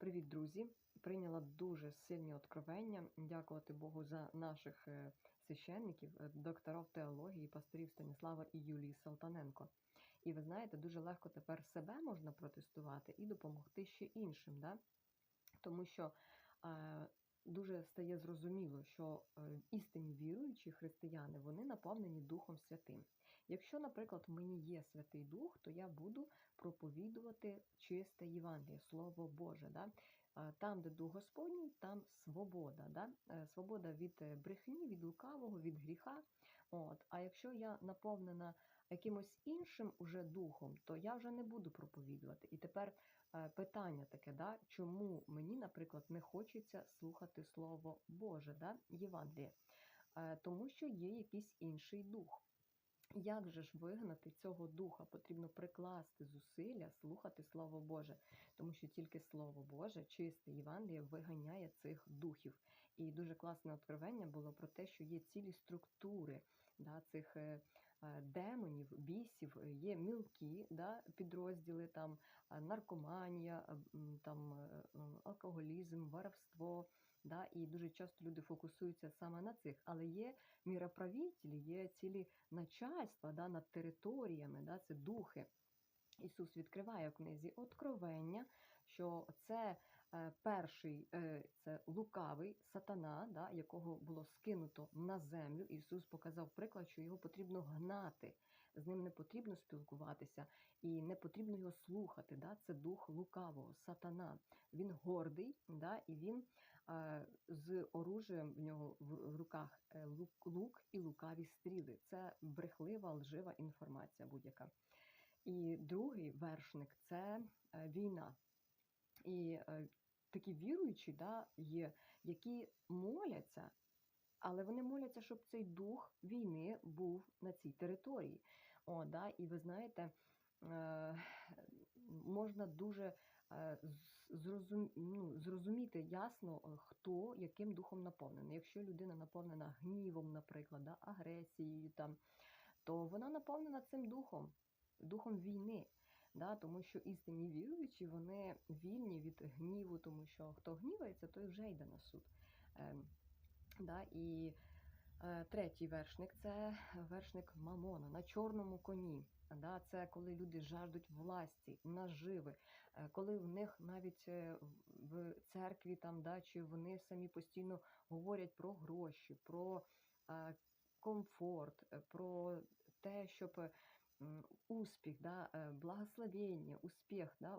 Привіт, друзі! Прийняла дуже сильні откровення. Дякувати Богу за наших е, священників, е, докторів теології, пасторів Станіслава і Юлії Салтаненко. І ви знаєте, дуже легко тепер себе можна протестувати і допомогти ще іншим. Да? Тому що е, дуже стає зрозуміло, що е, істинні віруючі християни вони наповнені Духом Святим. Якщо, наприклад, мені є Святий Дух, то я буду проповідувати чисте Євангеліє, Слово Боже. Да? Там, де Дух Господній, там свобода. Да? Е, Свобода від е, брехні, від лукавого, від гріха. От. А якщо я наповнена якимось іншим уже духом, то я вже не буду проповідувати. І тепер питання таке, да? чому мені, наприклад, не хочеться слухати Слово Боже, да? Євангеліє? Е, Тому що є якийсь інший дух. Як же ж вигнати цього духа? Потрібно прикласти зусилля, слухати Слово Боже, тому що тільки Слово Боже, чисте Євангеліє, виганяє цих духів. І дуже класне откровення було про те, що є цілі структури да, цих е, е, демонів, бісів, е, є мілкі да, підрозділи, там наркоманія, там е, алкоголізм, воровство. Да, і дуже часто люди фокусуються саме на цих, але є міроправителі, є цілі начальства да, над територіями, да, це духи. Ісус відкриває в книзі Откровення, що це перший е, це лукавий сатана, да, якого було скинуто на землю. Ісус показав приклад, що його потрібно гнати, з ним не потрібно спілкуватися і не потрібно його слухати. Да, Це дух лукавого, сатана. Він гордий, да, і він е, з оружієм в нього в руках е, лук, лук і лукаві стріли. Це брехлива, лжива інформація будь-яка. І другий вершник це е, війна. І е, такі віруючі да, є, які моляться, але вони моляться, щоб цей дух війни був на цій території. О, да, і ви знаєте, е, можна дуже е, ну, зрозуміти ясно, е, хто яким духом наповнений. Якщо людина наповнена гнівом, наприклад, да, агресією, там, то вона наповнена цим духом, духом війни. Да, тому що істинні віруючі, вони вільні від гніву, тому що хто гнівається, той вже йде на суд. Ем, да, і е, третій вершник це вершник Мамона на чорному коні. Да, це коли люди жаждуть власті, наживи, е, коли в них навіть е, в церкві там, да, чи вони самі постійно говорять про гроші, про е, комфорт, е, про те, щоб м, успіх, да, благословение, благословення, успіх, да,